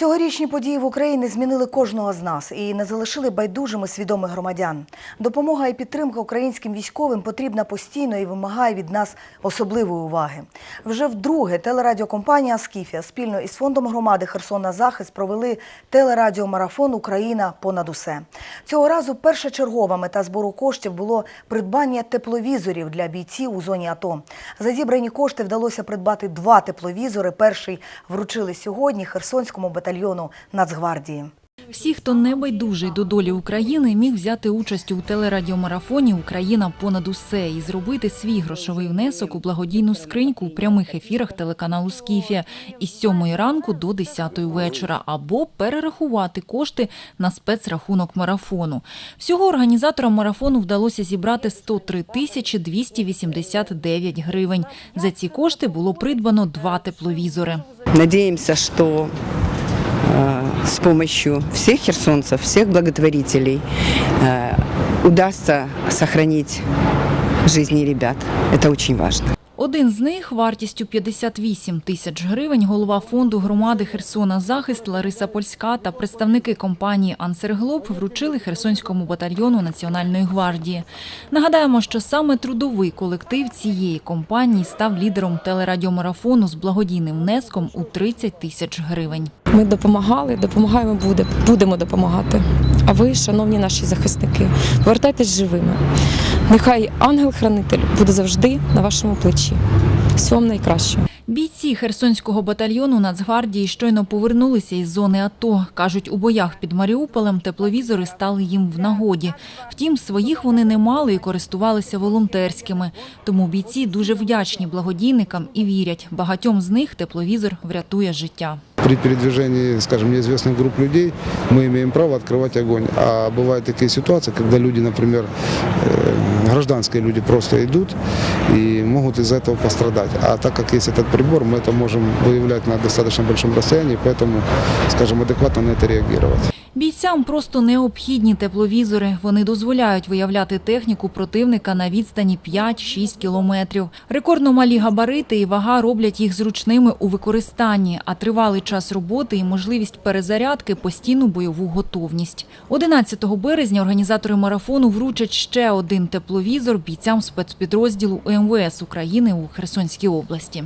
Цьогорічні події в Україні змінили кожного з нас і не залишили байдужими свідомих громадян. Допомога і підтримка українським військовим потрібна постійно і вимагає від нас особливої уваги. Вже вдруге телерадіокомпанія Скіфія спільно із фондом громади Херсона Захист провели телерадіомарафон Україна понад усе. Цього разу першочергова мета збору коштів було придбання тепловізорів для бійців у зоні АТО. За зібрані кошти вдалося придбати два тепловізори. Перший вручили сьогодні Херсонському батальйону Нацгвардії. Всі, хто не байдужий до долі України, міг взяти участь у телерадіомарафоні Україна понад усе і зробити свій грошовий внесок у благодійну скриньку у прямих ефірах телеканалу Скіфія із 7 ранку до 10 вечора, або перерахувати кошти на спецрахунок марафону. Всього організаторам марафону вдалося зібрати 103 тисячі 289 гривень. За ці кошти було придбано два тепловізори. Надеемся, что э, с помощью всех херсонцев, всех благотворителей э, удастся сохранить жизни ребят. Это очень важно. Один з них вартістю 58 тисяч гривень голова фонду громади Херсона Захист Лариса Польська та представники компанії Ансерглоб вручили Херсонському батальйону Національної гвардії. Нагадаємо, що саме трудовий колектив цієї компанії став лідером телерадіомарафону з благодійним внеском у 30 тисяч гривень. Ми допомагали, допомагаємо, буде, будемо допомагати. А ви, шановні наші захисники, повертайтесь живими. Нехай ангел-хранитель буде завжди на вашому плечі. Всього найкращого. Бійці Херсонського батальйону Нацгвардії щойно повернулися із зони АТО. Кажуть, у боях під Маріуполем тепловізори стали їм в нагоді. Втім, своїх вони не мали і користувалися волонтерськими. Тому бійці дуже вдячні благодійникам і вірять, багатьом з них тепловізор врятує життя. При передвижении, скажем, неизвестных групп людей мы имеем право открывать огонь. А бывают такие ситуации, когда люди, например, э, гражданские люди просто идут и могут из-за этого пострадать. А так как есть этот прибор, мы это можем выявлять на достаточно большом расстоянии, поэтому, скажем, адекватно на это реагировать. Бійцям просто необхідні тепловізори. Вони дозволяють виявляти техніку противника на відстані 5-6 кілометрів. Рекордно малі габарити і вага роблять їх зручними у використанні, а тривалий час роботи і можливість перезарядки – постійну бойову готовність. 11 березня організатори марафону вручать ще один тепловізор бійцям спецпідрозділу УМВС України у Херсонській області.